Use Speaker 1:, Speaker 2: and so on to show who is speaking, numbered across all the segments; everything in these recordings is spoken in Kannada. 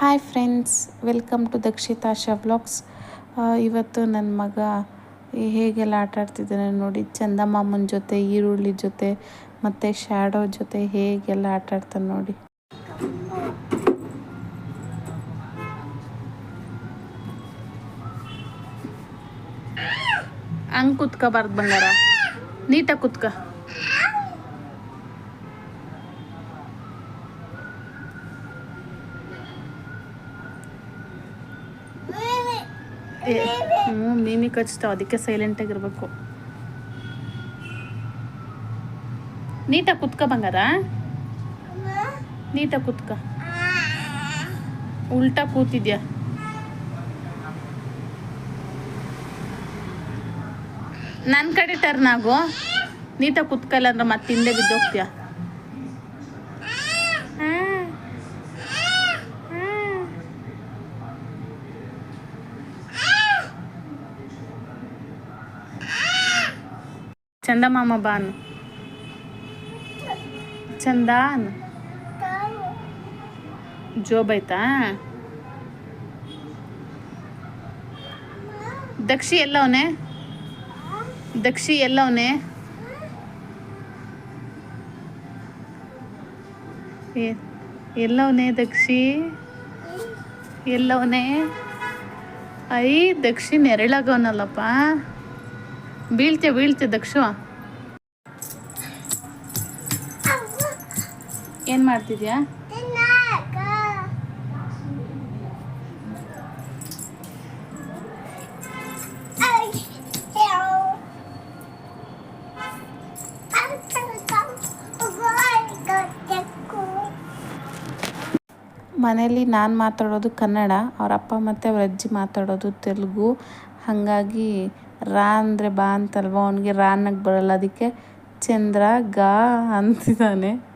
Speaker 1: ಹಾಯ್ ಫ್ರೆಂಡ್ಸ್ ವೆಲ್ಕಮ್ ಟು ದಕ್ಷಿತಾಶಾ ಬ್ಲಾಗ್ಸ್ ಇವತ್ತು ನನ್ನ ಮಗ ಹೇಗೆಲ್ಲ ಆಟ ಆಡ್ತಿದ್ದಾನೆ ನೋಡಿ, ಚಂದಮಾಮನ ಜೊತೆ, ಈರುಳ್ಳಿ ಜೊತೆ, ಮತ್ತು ಶ್ಯಾಡೋ ಜೊತೆ ಹೇಗೆಲ್ಲ ಆಟ ಆಡ್ತಾನೆ ನೋಡಿ. ಹಂಗೆ ಕುತ್ಕೋಬಾರ್ದು ಬಂಗಾರ. ನೀಟಾಗಿ ಕುತ್ಕ. ಹ್ಞೂ ಮೀಮಿ ಕಚ್ತ, ಅದಕ್ಕೆ ಸೈಲೆಂಟಾಗಿರ್ಬೇಕು ನೀಟಾಗಿ ಕುತ್ಕ ಬಂಗಾರ. ನೀಟಾಗಿ ಕುತ್ಕ. ಉಲ್ಟಾ ಕೂತಿದ್ಯಾ? ನನ್ನ ಕಡೆ ಟರ್ನ್ ಆಗು. ನೀಟಾಗಿ ಕುತ್ಕಲ್ಲ ಅಂದ್ರೆ ಮತ್ತೆ ಹಿಂದೆ ಬಿದ್ದೋಗ್ತೀಯ? ಚಂದಮಾಮ ಬಾನ್ ಚಂದಾನ್ ಜೋಬ್ ದಕ್ಷಿ ಎಲ್ಲವನೇ? ದಕ್ಷಿ ಎಲ್ಲವನೇ? ಎಲ್ಲವನೇ ದಕ್ಷಿ? ಎಲ್ಲವನೇ? ಐ ದಕ್ಷಿ ನೆರಳಾಗವನಲ್ಲಪ್ಪ ಬೀಳ್ತೆ ಬೀಳ್ತೆ ದಕ್ಷ. ಏನು ಮಾಡ್ತಿದ್ಯಾ? ಮನೇಲಿ ನಾನು ಮಾತಾಡೋದು ಕನ್ನಡ, ಅವರ ಅಪ್ಪ ಮತ್ತು ಅವ್ರ ಅಜ್ಜಿ ಮಾತಾಡೋದು ತೆಲುಗು. ಹಾಗಾಗಿ ರಾ ಅಂದರೆ ಬಾ ಅಂತಲ್ವ? ಅವನಿಗೆ ರಾ ಅನ್ನಕ್ಕೆ ಬರಲ್ಲ. ಅದಕ್ಕೆ ಚಂದ್ರ ಗಾ ಅಂತಿದ್ದಾನೆ.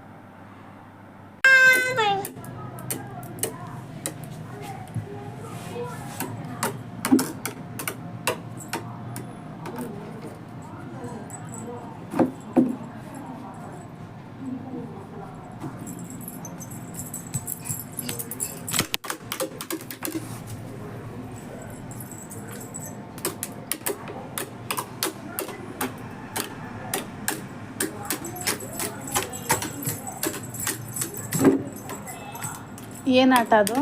Speaker 1: ಏನು ಆಟ ಅದು?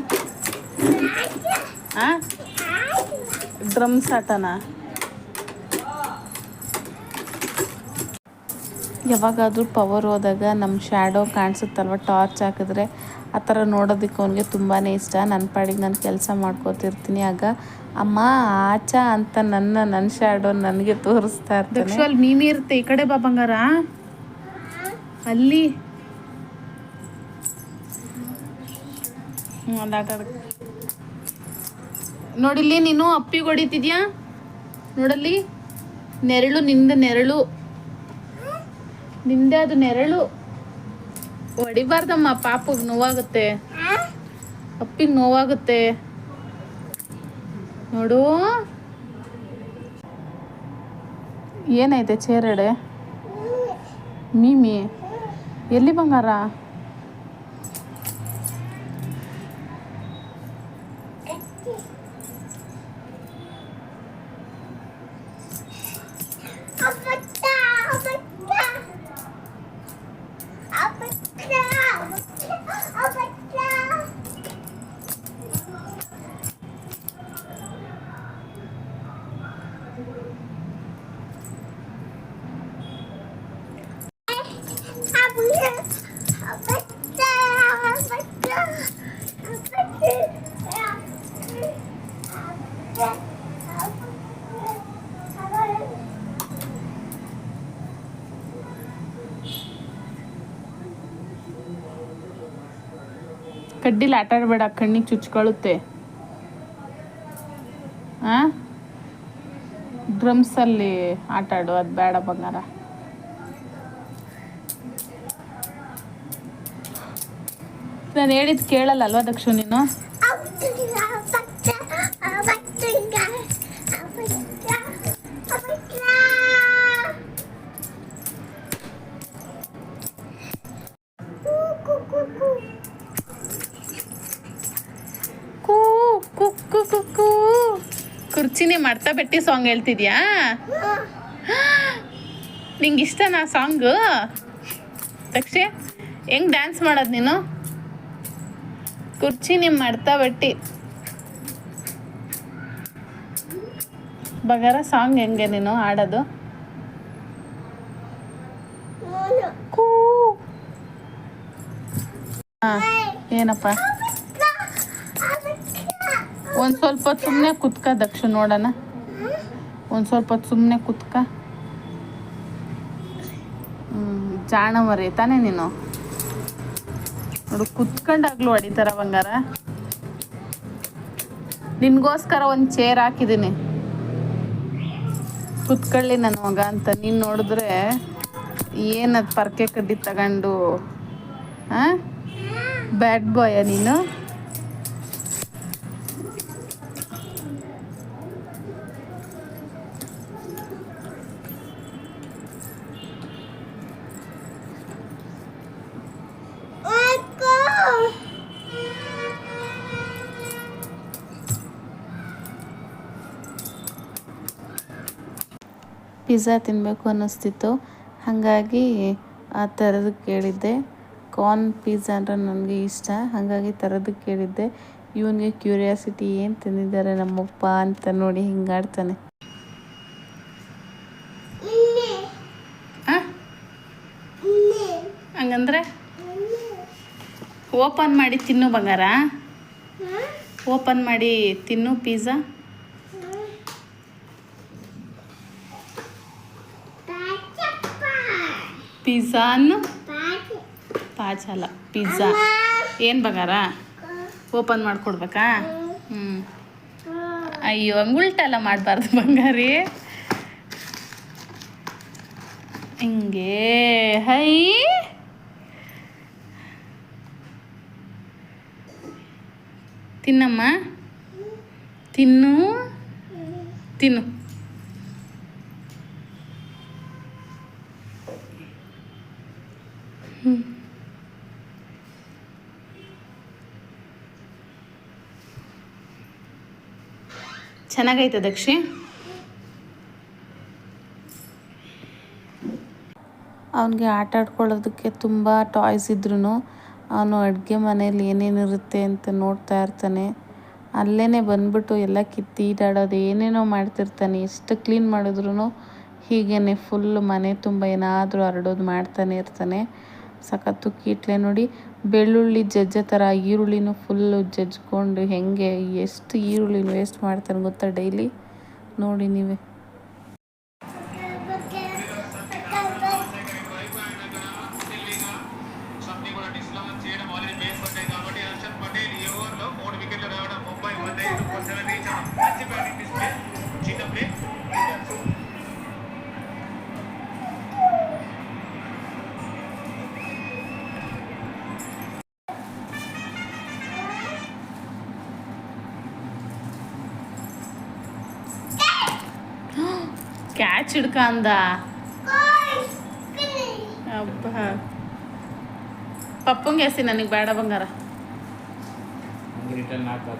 Speaker 1: ಹಾಂ ಡ್ರಮ್ಸ್ ಆಟನಾ? ಯಾವಾಗಾದರೂ ಪವರ್ ಹೋದಾಗ ನಮ್ಮ ಶ್ಯಾಡೋ ಕಾಣಿಸುತ್ತಲ್ವ ಟಾರ್ಚ್ ಹಾಕಿದ್ರೆ? ಆ ಥರ ನೋಡೋದಕ್ಕೆ ಅವನಿಗೆ ತುಂಬಾ ಇಷ್ಟ. ನನ್ನ ಪಾಡಿಗೆ ನಾನು ಕೆಲಸ ಮಾಡ್ಕೋತಿರ್ತೀನಿ. ಆಗ, ಅಮ್ಮ, ಆಚ ಅಂತ ನನ್ನ ನನ್ನ ಶ್ಯಾಡೋ ನನಗೆ ತೋರಿಸ್ತಾ ಅಲ್ಲಿ ಮೀಮಿ ಇರುತ್ತೆ ಈ ಕಡೆ ಬಾ ಬಂಗಾರ. ಅಲ್ಲಿ. ನೋಡಿಲ್ಲಿ, ನೀನು ಅಪ್ಪಿಗೆ ಹೊಡಿತಿದ್ಯಾ? ನೋಡಲ್ಲಿ, ನೆರಳು ನಿಂದ ನೆರಳು. ನಿಂದೆ ಅದು ನೆರಳು. ಹೊಡಿಬಾರ್ದಮ್ಮ ಪಾಪಗೆ ನೋವಾಗುತ್ತೆ. ಅಪ್ಪಿಗೆ ನೋವಾಗುತ್ತೆ. ನೋಡು. ಏನೈತೆ ಚೇರಡೆ ಮೀಮಿ, ಎಲ್ಲಿ ಬಂಗಾರ? ಕಡ್ಡಿಲಿ ಆಟ ಆಡಬೇಡ ಕಣ್ಣಿಗೆ ಚುಚ್ಕೊಳ್ಳುತ್ತೆ ಹಾಂ ಡ್ರಮ್ಸಲ್ಲಿ ಆಟ ಆಡು, ಅದು ಬೇಡ ಬಂಗಾರ. ನಾನು ಹೇಳಿದ್ ಕೇಳಲ್ಲ ಅಲ್ವಾ ದಕ್ಷು ನೀನು? ಕುರ್ಚಿನಿ ಮಾಡ್ತಾ ಬೆಟ್ಟಿ ಸಾಂಗ್ ಹೇಳ್ತಿದ್ಯಾ? ನಿಂಗೆ ಇಷ್ಟನಾ ಸಾಂಗು ತಕ್ಷೆ ಹೆಂಗ್ ಡ್ಯಾನ್ಸ್ ಮಾಡೋದು ನೀನು? ಕುರ್ಚಿ ನಿಮ್ಮ ಮಡ್ತಾ ಬಟ್ಟಿ. ಬಗಾರ ಸಾಂಗ್ ಹೆಂಗೆ ನೀನು ಹಾಡೋದು? ಏನಪ್ಪ? ಒಂದು ಸ್ವಲ್ಪ ಹೊತ್ತು ಸುಮ್ಮನೆ ಕುತ್ಕ ದಕ್ಷ ನೋಡೋಣ. ಒಂದು ಸ್ವಲ್ಪ ಹೊತ್ತು ಸುಮ್ಮನೆ ಕುತ್ಕ. ಜಾಣ ಮರಿ ತಾನೆ ನೀನು? ನೋಡು, ಕುತ್ಕೊಂಡಾಗ್ಲೂ ಹೊಡಿತಾರ ಬಂಗಾರ. ನಿನ್ಗೋಸ್ಕರ ಒಂದು ಚೇರ್ ಹಾಕಿದ್ದೀನಿ ಕುತ್ಕೊಳ್ಳಿ ನನ್ನ ಮಗ ಅಂತ. ನೀನು ನೋಡಿದ್ರೆ ಏನದು ಪರ್ಕೆ ಕಡ್ಡಿ ತಗೊಂಡು ಹಾಂ ಬ್ಯಾಡ್ ಬಾಯ ನೀನು? ಪಿಜ್ಜಾ ತಿನ್ನಬೇಕು ಅನ್ನಿಸ್ತಿತ್ತು. ಹಾಗಾಗಿ ಆ ಥರದ್ದು ಕೇಳಿದ್ದೆ. ಕಾರ್ನ್ ಪಿಜ್ಜಾ ಅಂದ್ರೆ ನನಗೆ ಇಷ್ಟ. ಹಾಗಾಗಿ ಥರದ್ದು ಕೇಳಿದ್ದೆ. ಇವನಿಗೆ ಕ್ಯೂರಿಯಾಸಿಟಿ ಏನು ತಿಂದಿದ್ದಾರೆ ನಮ್ಮಪ್ಪ ಅಂತ ನೋಡಿ ಹಿಂಗಾಡ್ತಾನೆ ಆ? ಹಂಗಂದ್ರೆ ಓಪನ್ ಮಾಡಿ ತಿನ್ನು ಬಂಗಾರ. ಓಪನ್ ಮಾಡಿ ತಿನ್ನು ಪಿಜ್ಜಾ. ಪಿಜ್ಜಾ ಅನ್ನು ಪಾಚ್ ಅಲ್ಲ ಪಿಜ್ಜಾ. ಏನು ಬಂಗಾರ? ಓಪನ್ ಮಾಡಿಕೊಡ್ಬೇಕಾ? ಹ್ಞೂ ಅಯ್ಯೋ ಹಂಗೆ ಉಲ್ಟೆಲ್ಲ ಮಾಡಬಾರ್ದು ಬಂಗಾರಿ. ಹಿಂಗೆ ಹೈ. ತಿನ್ನಮ್ಮ. ತಿನ್ನು. ತಿನ್ನು. ಚೆನ್ನಾಗೈತೆ ದಕ್ಷಿ. ಅವನಿಗೆ ಆಟ ಆಡ್ಕೊಳ್ಳೋದಕ್ಕೆ ತುಂಬ ಟಾಯ್ಸ್ ಇದ್ರೂ ಅವನು ಅಡುಗೆ ಮನೇಲಿ ಏನೇನಿರುತ್ತೆ ಅಂತ ನೋಡ್ತಾ ಇರ್ತಾನೆ. ಅಲ್ಲೇ ಬಂದ್ಬಿಟ್ಟು ಎಲ್ಲ ಕಿತ್ತೀಡಾಡೋದು ಏನೇನೋ ಮಾಡ್ತಿರ್ತಾನೆ. ಎಷ್ಟು ಕ್ಲೀನ್ ಮಾಡಿದ್ರು ಹೀಗೇ ಫುಲ್ ಮನೆ ತುಂಬ ಏನಾದರೂ ಹರಡೋದು ಮಾಡ್ತಾನೆ ಇರ್ತಾನೆ. ಸಖತ್ತು ಕೀಟ್ಲೆ ನೋಡಿ ಬೆಳ್ಳುಳ್ಳಿ ಜಜ್ಜ ಥರ ಈರುಳ್ಳಿನೂ ಫುಲ್ಲು ಜಜ್ಕೊಂಡು ಹೆಂಗೆ ಎಷ್ಟು ಈರುಳ್ಳಿನ ವೇಸ್ಟ್ ಮಾಡ್ತಾನೆ ಗೊತ್ತಾ ಡೈಲಿ ನೋಡಿ ನೀವೇ. ಕ್ಯಾಚ್ ಹಿಡ್ಕ ಅಂದ ಅಬ್ಬ ಪಪ್ಪಂಗೆ ಎಸಿ ನನಗೆ ಬೇಡ ಬಂಗಾರ
Speaker 2: ಹಂಗೆ ರಿಟರ್ನ್ ಹಾಕೋ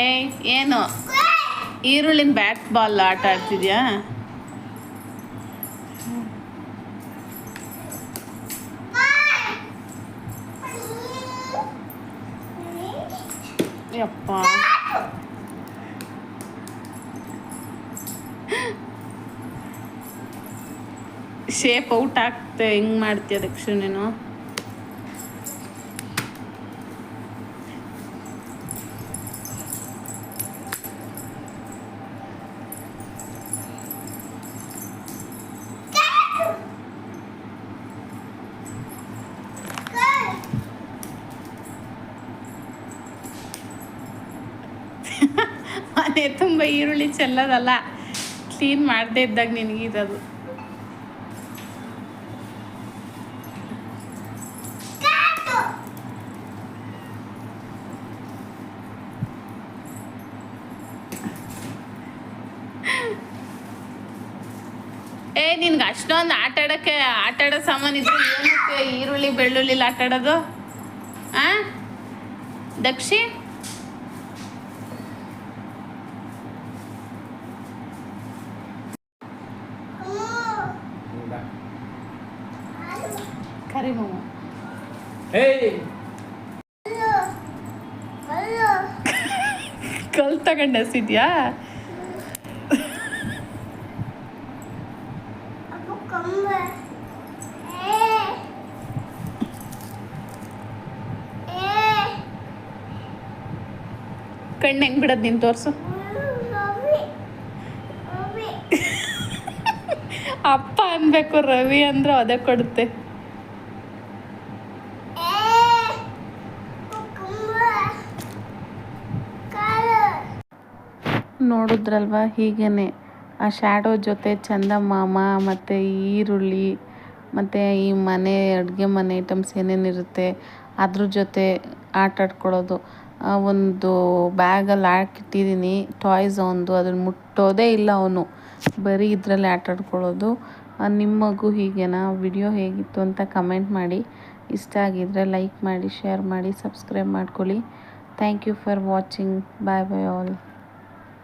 Speaker 1: ಏಯ್ ಏನು? ಈರುಳ್ಳಿನ ಬ್ಯಾಟ್ ಬಾಲ್ ಆಟ ಆಡ್ತಿದ್ಯಾ? ಯಪ್ಪ. ಶೇಪ್ ಔಟ್ ಆಗ್ತೆ ಹಿಂಗೆ ಮಾಡ್ತೀಯ ದಕ್ಷಿಣ ನೀನು ಮನೆ ತುಂಬ ಈರುಳ್ಳಿ ಚೆಲ್ಲದಲ್ಲ ಕ್ಲೀನ್ ಮಾಡದೇ ಇದ್ದಾಗ ನಿನಗಿರೋದು ಏ,
Speaker 3: ನಿನ್ಗೆ ಅಷ್ಟೊಂದು ಆಟ ಆಡೋಕ್ಕೆ, ಆಟ ಆಡೋ ಸಾಮಾನು ಇದ್ರೆ ಏನಕ್ಕೆ ಈರುಳ್ಳಿ, ಬೆಳ್ಳುಳ್ಳಿ ಆಟ ಆಡೋದು? ಆ? ದಕ್ಷಿಣ ತಗೊಂಡು ಹಸಿದ್ಯಾ? ಕಣ್ಣು ಹೆಂಗ್ ಬಿಡೋದು ನೀನು ತೋರಿಸು. ಅಪ್ಪ ಅನ್ಬೇಕು ರವಿ ಅಂದ್ರೆ ಅದೇ ಕೊಡುತ್ತೆ. ನೋಡಿದ್ರಲ್ವ ಹೀಗೇ ಆ ಶ್ಯಾಡೋ ಜೊತೆ ಚಂದಮಾಮ, ಮತ್ತು ಈರುಳ್ಳಿ, ಮತ್ತು ಈ ಮನೆ, ಅಡುಗೆ ಮನೆ ಐಟಮ್ಸ್ ಏನೇನಿರುತ್ತೆ ಅದ್ರ ಜೊತೆ ಆಟ ಆಡ್ಕೊಳ್ಳೋದು. ಒಂದು ಬ್ಯಾಗಲ್ಲಿ ಹಾಕಿಟ್ಟಿದ್ದೀನಿ ಟಾಯ್ಸ್ ಅವನದು ಅದನ್ನು ಮುಟ್ಟೋದೇ ಇಲ್ಲ ಅವನು. ಬರೀ ಇದರಲ್ಲಿ ಆಟ ಆಡ್ಕೊಳ್ಳೋದು. ಮಗು ಹೀಗೇನಾ? ವಿಡಿಯೋ ಹೇಗಿತ್ತು ಅಂತ ಕಮೆಂಟ್ ಮಾಡಿ. ಇಷ್ಟ ಆಗಿದ್ದರೆ ಲೈಕ್ ಮಾಡಿ ಶೇರ್ ಮಾಡಿ ಸಬ್ಸ್ಕ್ರೈಬ್ ಮಾಡ್ಕೊಳ್ಳಿ. Thank you for watching bye bye all